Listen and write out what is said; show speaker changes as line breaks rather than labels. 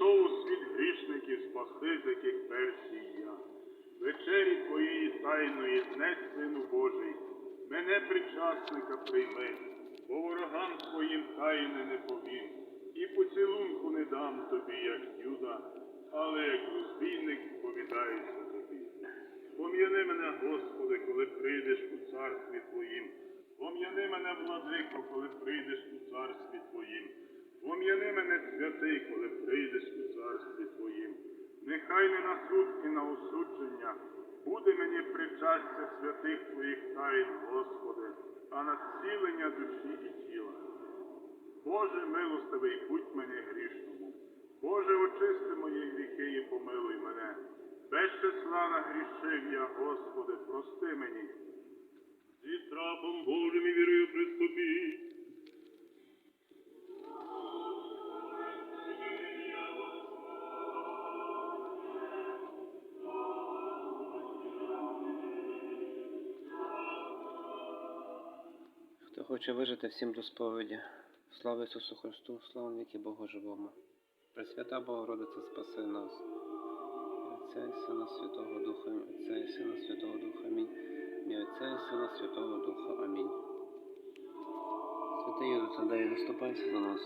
прийшов у світ грішників спаси, яких перший я. Вечері твоєї тайної днес, сину Божий, мене причасника прийми, бо ворогам твоїм тайни не повім, і поцілунку не дам тобі, як юда, але як розбійник повідаюся тобі. Пом'яни мене, Господи, коли прийдеш у царстві Твоїм. Пом'яни мене, владико, коли прийдеш у царстві Твоїм. Пом'яни мене, святий, коли прийдеш. Нехай не на суд і на осудження буде мені причастя святих Твоїх тайн, Господи, а на зцілення душі і тіла. Боже милостивий, будь мені грішному. Боже, очисти мої гріхи і помилуй мене. Без числа нагрішив я, Господи, прости мені. Зі страхом
Хто хоче вижити всім до сповіді. Слава Ісусу Христу, слава віки Богу живому. Пресвята Богородиця спаси нас. Отця і Сина Святого Духа, Отця і Сина Святого Духа, Амінь. І Отця і Сина Святого Духа, Амінь. Святий Юду дай заступайся за нас.